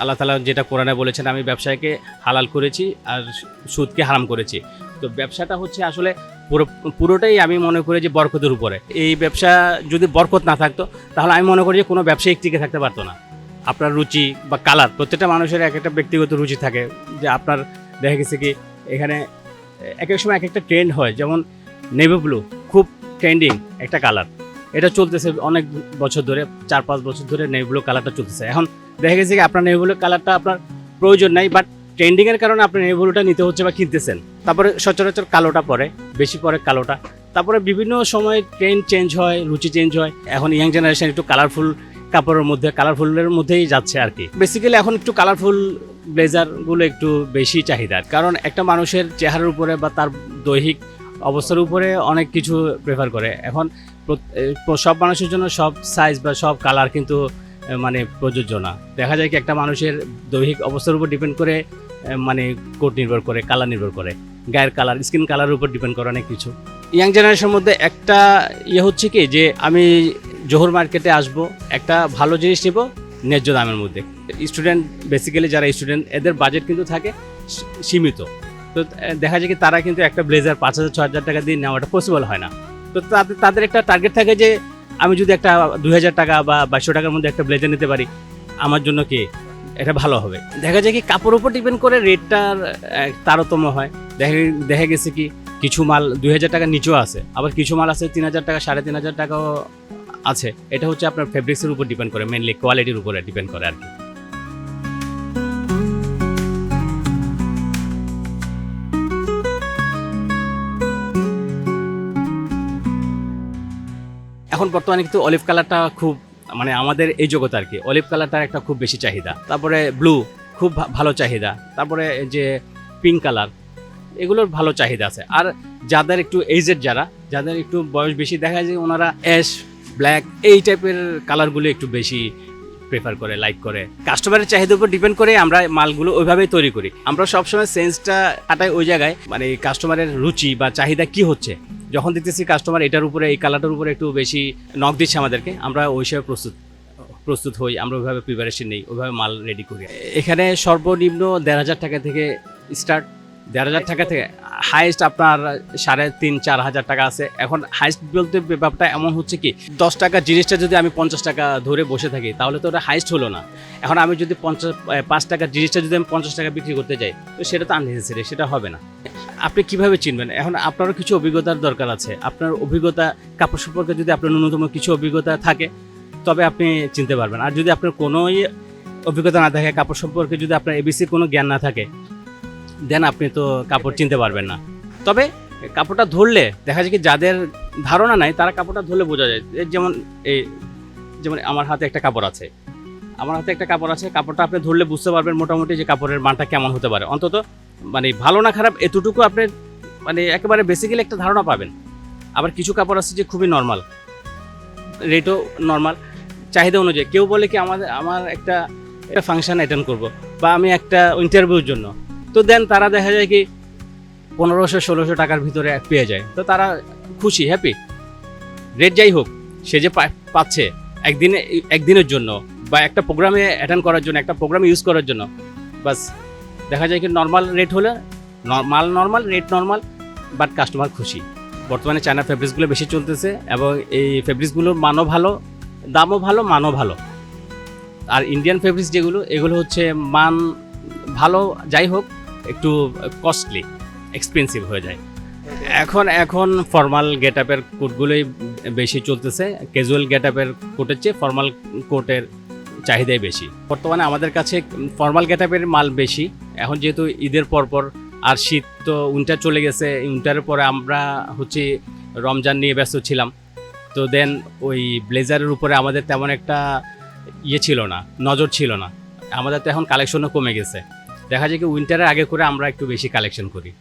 আল্লাহ তালা যেটা কোরআনে বলেছেন, আমি ব্যবসাকে হালাল করেছি আর সুদকে হারাম করেছি। তো ব্যবসাটা হচ্ছে আসলে পুরো, পুরোটাই আমি মনে করি যে বরকতের উপরে। এই ব্যবসা যদি বরকত না থাকতো, তাহলে আমি মনে করি যে কোনো ব্যবসায়িক টিকে থাকতে পারতো না। আপনার রুচি বা কালার, প্রত্যেকটা মানুষের এক একটা ব্যক্তিগত রুচি থাকে। যে আপনার দেখা গেছে কি, এখানে এক এক সময় এক একটা ট্রেন্ড হয়। যেমন নেভি ব্লু খুব ট্রেন্ডিং একটা কালার। এটা চলতেছে অনেক বছর ধরে, চার পাঁচ বছর ধরে নেভি ব্লু কালারটা চলতেছে। এখন দেখা গেছে কি আপনার নেভি ব্লু কালারটা আপনার প্রয়োজন নাই বাট ট্রেন্ডিংয়ের কারণে আপনি নেভি ব্লুটা নিতে হচ্ছে বা কিনতেছেন। তারপরে সচরাচর কালোটা পরে, বেশি পরে কালোটা। তারপরে বিভিন্ন সময় ট্রেন্ড চেঞ্জ হয়, রুচি চেঞ্জ হয়। এখন ইয়াং জেনারেশন একটু কালারফুল কাপড়ের মধ্যে কালারফুলের মধ্যেই যাচ্ছে আর কি। বেসিক্যালি এখন একটু কালারফুল ব্লেজারগুলো একটু বেশি চাহিদা কারণ একটা মানুষের চেহারার উপরে বা তার দৈহিক অবস্থার উপরে অনেক কিছু প্রেফার করে। এখন সব মানুষের জন্য সব সাইজ বা সব কালার কিন্তু মানে প্রযোজ্য না। দেখা যায় কি একটা মানুষের দৈহিক অবস্থার উপর ডিপেন্ড করে মানে কোট নির্ভর করে কালার নির্ভর করে। গায়ের কালার স্কিন কালারের উপর ডিপেন্ড করে অনেক কিছু। ইয়াং জেনারেশনের মধ্যে একটা ইয়ে হচ্ছে কি, যে আমি জোহর মার্কেটে আসব, একটা ভালো জিনিস নেব, ন্যায্য দামের মধ্যে। স্টুডেন্ট বেসিক্যালি যারা স্টুডেন্ট এদের বাজেট কিন্তু থাকে সীমিত। তো দেখা যায় কি তারা কিন্তু একটা ব্লেজার পাঁচ হাজার ছ হাজার টাকা দিয়ে নেওয়াটা পসিবল হয় না। তো তাদের তাদের একটা টার্গেট থাকে যে আমি যদি একটা দুই হাজার টাকা বা বাইশশো টাকার মধ্যে একটা ব্লেজার নিতে পারি, আমার জন্য কি এটা ভালো হবে? দেখা যায় কি কাপড়ের উপর ডিপেন্ড করে রেটটার তারতম্য হয়। দেখা দেখা গেছে কি কিছু মাল দুই হাজার টাকার নিচেও আছে, আবার কিছু মাল আছে তিন হাজার টাকা, সাড়ে তিন হাজার টাকাও আছে। এটা হচ্ছে আপনার ফেব্রিক্সের উপর ডিপেন্ড করে মেনলি কোয়ালিটির উপরে ডিপেন্ড করে আর কি। এখন বর্তমানে কিন্তু অলিভ কালারটা খুব মানে আমাদের এই জগতে আর কি অলিভ কালারটার একটা খুব বেশি চাহিদা। তারপরে ব্লু খুব ভালো চাহিদা। তারপরে যে পিঙ্ক কালার এগুলোর ভালো চাহিদা আছে। আর যাদের একটু এজেড যারা, যাদের একটু বয়স বেশি, দেখা যায় ওনারা অ্যাশ ব্ল্যাক এই টাইপের কালারগুলো একটু বেশি প্রেফার করে লাইক করে। কাস্টমারের চাহিদার উপর ডিপেন্ড করে আমরা মালগুলো ওইভাবেই তৈরি করি। আমরা সবসময় সেন্সটা কাটাই ওই জায়গায় মানে কাস্টমারের রুচি বা চাহিদা কি হচ্ছে। যখন দেখতেছি কাস্টমার এটার উপরে, এই কালারটার উপরে একটু বেশি নক দিচ্ছে আমাদেরকে, আমরা ওই হিসাবে প্রস্তুত প্রস্তুত হই, আমরা ওইভাবে প্রিপারেশন নেই, ওইভাবে মাল রেডি করি। এখানে সর্বনিম্ন দেড় হাজার টাকা থেকে স্টার্ট দেড় হাজার টাকা থেকে হাইস্ট আপনার সাড়ে তিন, চার হাজার টাকা আছে। এখন হাইস্ট বলতে ব্যাপারটা এমন হচ্ছে কি, দশ টাকা জিনিসটা যদি আমি পঞ্চাশ টাকা ধরে বসে থাকি, তাহলে তো ওটা হাইস্ট হলো না। এখন আমি যদি পঞ্চাশ, পাঁচ টাকার জিনিসটা যদি আমি পঞ্চাশ টাকা বিক্রি করতে যাই, তো সেটা তো আননেসেসারি সেটা হবে না। আপনি কীভাবে চিনবেন? এখন আপনারও কিছু অভিজ্ঞতার দরকার আছে। আপনার অভিজ্ঞতা, কাপড় সম্পর্কে যদি আপনার ন্যূনতম কিছু অভিজ্ঞতা থাকে, তবে আপনি চিনতে পারবেন। আর যদি আপনার কোনোই অভিজ্ঞতা না থাকে, কাপড় সম্পর্কে যদি আপনার এবিসির কোনো জ্ঞান না থাকে দেন আপনি তো কাপড় চিনতে পারবেন না। তবে কাপড়টা ধরলে, দেখা যায় কি যাদের ধারণা নাই, তারা কাপড়টা ধরলে বোঝা যায়। যেমন এই যেমন আমার হাতে একটা কাপড় আছে। আমার হাতে একটা কাপড় আছে, কাপড়টা আপনি ধরলে বুঝতে পারবেন মোটামুটি যে কাপড়ের মানটা কেমন হতে পারে। অন্তত মানে ভালো না খারাপ এতটুকু আপনি মানে একেবারে বেসিক্যালি একটা ধারণা পাবেন। আবার কিছু কাপড় আছে যে খুবই নর্মাল রেটও নর্মাল চাহিদা অনুযায়ী। কেউ বলে কি আমাদের, আমার একটা একটা ফাংশন অ্যাটেন্ড করব বা আমি একটা ইন্টারভিউর জন্য। তো দেন তারা দেখা যায় কি পনেরোশো, ষোলোশো টাকার ভিতরে পেয়ে যায়। তো তারা খুশি হ্যাপি রেট যাই হোক, সে যে পাচ্ছে একদিনে, একদিনের জন্য বা একটা প্রোগ্রামে অ্যাটেন্ড করার জন্য, একটা প্রোগ্রাম ইউজ করার জন্য, বাস। দেখা যায় কি নর্মাল রেট হলে মাল normal rate normal but customer খুশি। বর্তমানে চায়না ফেব্রিক্সগুলো বেশি চলতেছে এবং এই ফেব্রিক্সগুলোর মানও ভালো, দামও ভালো, মানও ভালো। আর ইন্ডিয়ান ফেব্রিক্স যেগুলো, এগুলো হচ্ছে মান ভালো, যাই হোক, একটু কস্টলি এক্সপেন্সিভ হয়ে যায়। এখন এখন ফর্মাল গেট আপের কোটগুলোই বেশি চলতেছে। ক্যাজুয়াল গেট আপের কোটের চেয়ে ফর্মাল কোটের চাহিদাই বেশি। বর্তমানে আমাদের কাছে ফর্মাল গেটআপের মাল বেশি। এখন যেহেতু ঈদের পরপর আর শীত তো উইন্টার চলে গেছে উইন্টারের পরে আমরা হচ্ছে রমজান নিয়ে ব্যস্ত ছিলাম। তো দেন ওই ব্লেজারের উপরে আমাদের তেমন একটা ইয়ে ছিল না, নজর ছিল না। আমাদের তো এখন কালেকশনও কমে গেছে। দেখা যায় কি উইন্টারের আগে করে আমরা একটু বেশি কালেকশন করি।